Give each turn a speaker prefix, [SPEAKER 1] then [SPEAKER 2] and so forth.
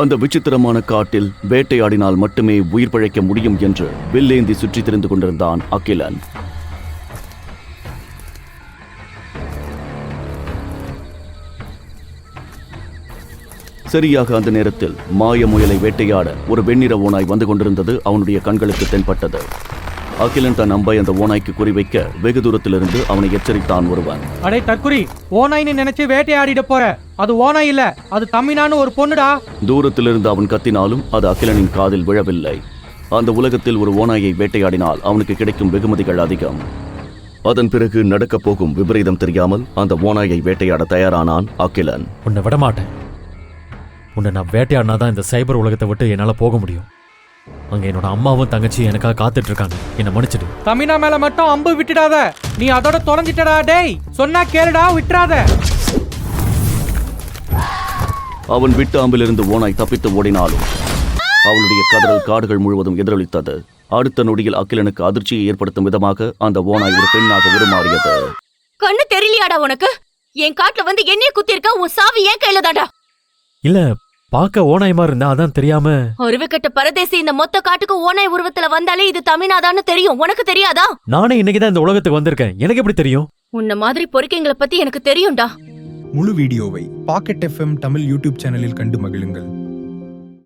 [SPEAKER 1] அந்த விசித்திரமான காட்டில் வேட்டையாடினால் மட்டுமே உயிர் பிழைக்க முடியும் என்று வில்லேந்தி சுற்றி திரிந்து கொண்டிருந்தான் அகிலன். சரியாக அந்த நேரத்தில் மாய முயலை வேட்டையாட ஒரு வெண்ணிற ஓனாய் வந்து கொண்டிருந்தது அவனுடைய கண்களுக்கு தென்பட்டது. அகிலன் தன் அம்பை அந்த ஓனாய்க்கு குறிவைக்க வெகு தூரத்திலிருந்து அவனை எச்சரித்தான் ஒருவன்.
[SPEAKER 2] அடே தற்குறி ஓநாய்னு நினைச்சு வேட்டையாடிட போற. அது ஓநாய் இல்ல அது தம்மினான்னு ஒரு பொண்ணுடா.
[SPEAKER 1] தூரத்திலிருந்து அவன் கத்தினாலும் அது அகிலனின் காதில் விழவில்லை. அந்த உலகத்தில் ஒரு ஓநாயை வேட்டையாடினால் அவனுக்கு கிடைக்கும் வெகுமதிகள் அதிகம். அதன் பிறகு நடக்கப் போகும் விபரீதம் தெரியாமல் அந்த ஓநாயை வேட்டையாட தயாரானான் அகிலன்.
[SPEAKER 3] உன்னை விட மாட்டேன் உன்னை நான் வேட்டையாடினா தான் இந்த சைபர் உலகத்தை விட்டு என்னால் போக முடியும். அங்கே என்னோட அம்மாவும் தங்கச்சியும் எனக்காக காத்துட்டு இருக்காங்க என்னை மன்னிச்சிடு.
[SPEAKER 2] தமிழா மேல மட்டும் அம்பு விட்டுடாத. நீ அதோட தொலைஞ்சிட்டடா டேய். சொன்னா கேளுடா விட்டுறாத.
[SPEAKER 1] அவன் விட்டு அம்பிலிருந்து ஓனாய் தப்பித்து ஓடினாலும் அவளுடைய கதறல் காடுகள் முழுவதும் எதிரொலித்தது. அடுத்த நொடியில் அகிலனுக்கு அதிர்ச்சியை ஏற்படுத்தும் விதமாக அந்த ஓனாய் ஒரு பெண்ணாக உருமாறியது.
[SPEAKER 4] கண்ணு தெரியலையாடா உனக்கு? என் காட்டுல வந்து என்னைய குத்திருக்க உன் சாவி ஏன் கையில தாண்டா
[SPEAKER 3] இல்ல பார்க்க ஓனாய் மாதிரி இருந்தா அதான் தெரியாம.
[SPEAKER 4] அறிவுக்கட்ட பரதேசி இந்த மொத்த காட்டுக்கு ஓனாய் உருவத்துல வந்தாலே இது தமிழ்நாதான்னு தெரியும். உனக்கு தெரியாதா?
[SPEAKER 3] நானே இன்னைக்கு தான் இந்த உலகத்துக்கு வந்திருக்கேன். எனக்கு எப்படி தெரியும்?
[SPEAKER 4] உன்ன மாதிரி பொறுக்கைங்களை பத்தி எனக்கு தெரியும்டா.
[SPEAKER 5] முழு வீடியோவை பாக்கெட் எஃப்எம் தமிழ் யூடியூப் சேனலில் கண்டு மகிழுங்கள்.